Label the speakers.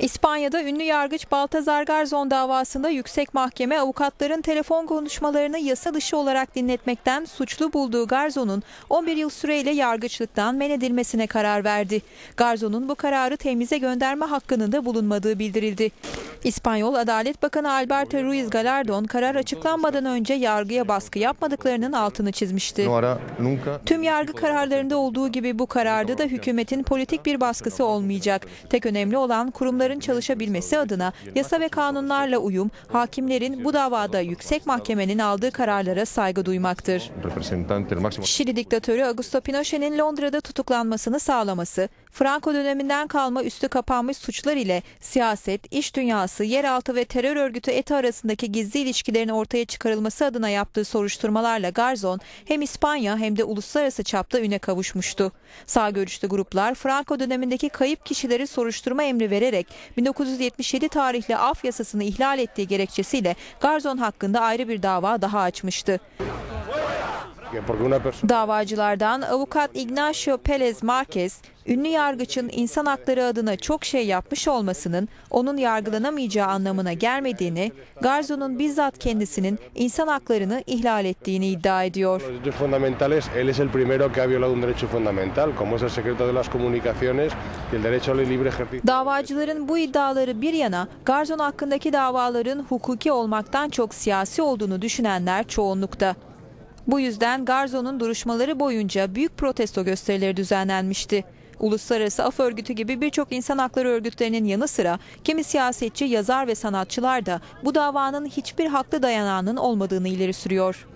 Speaker 1: İspanya'da ünlü yargıç Baltazar Garzon davasında yüksek mahkeme avukatların telefon konuşmalarını yasa dışı olarak dinletmekten suçlu bulduğu Garzon'un 11 yıl süreyle yargıçlıktan men edilmesine karar verdi. Garzon'un bu kararı temize gönderme hakkının da bulunmadığı bildirildi. İspanyol Adalet Bakanı Alberto Ruiz Gallardón karar açıklanmadan önce yargıya baskı yapmadıklarının altını çizmişti. Tüm yargı kararlarında olduğu gibi bu kararda da hükümetin politik bir baskısı olmayacak. Tek önemli olan kurumların çalışabilmesi adına yasa ve kanunlarla uyum, hakimlerin bu davada yüksek mahkemenin aldığı kararlara saygı duymaktır. Şili diktatörü Augusto Pinochet'in Londra'da tutuklanmasını sağlaması, Franco döneminden kalma üstü kapanmış suçlar ile siyaset, iş dünyası, yeraltı ve terör örgütü ETA arasındaki gizli ilişkilerin ortaya çıkarılması adına yaptığı soruşturmalarla Garzon hem İspanya hem de uluslararası çapta üne kavuşmuştu. Sağ görüşlü gruplar Franco dönemindeki kayıp kişileri soruşturma emri vererek 1977 tarihli af yasasını ihlal ettiği gerekçesiyle Garzon hakkında ayrı bir dava daha açmıştı. Davacılardan avukat Ignacio Pérez Marquez, ünlü yargıçın insan hakları adına çok şey yapmış olmasının onun yargılanamayacağı anlamına gelmediğini, Garzon'un bizzat kendisinin insan haklarını ihlal ettiğini iddia ediyor.
Speaker 2: Fundamentales, él es el primero que ha violado un derecho fundamental, como es el secreto de las comunicaciones y el derecho al libre ejercicio.
Speaker 1: Davacıların bu iddiaları bir yana, Garzon hakkındaki davaların hukuki olmaktan çok siyasi olduğunu düşünenler çoğunlukta. Bu yüzden Garzon'un duruşmaları boyunca büyük protesto gösterileri düzenlenmişti. Uluslararası Af Örgütü gibi birçok insan hakları örgütlerinin yanı sıra kimi siyasetçi, yazar ve sanatçılar da bu davanın hiçbir haklı dayanağının olmadığını ileri sürüyor.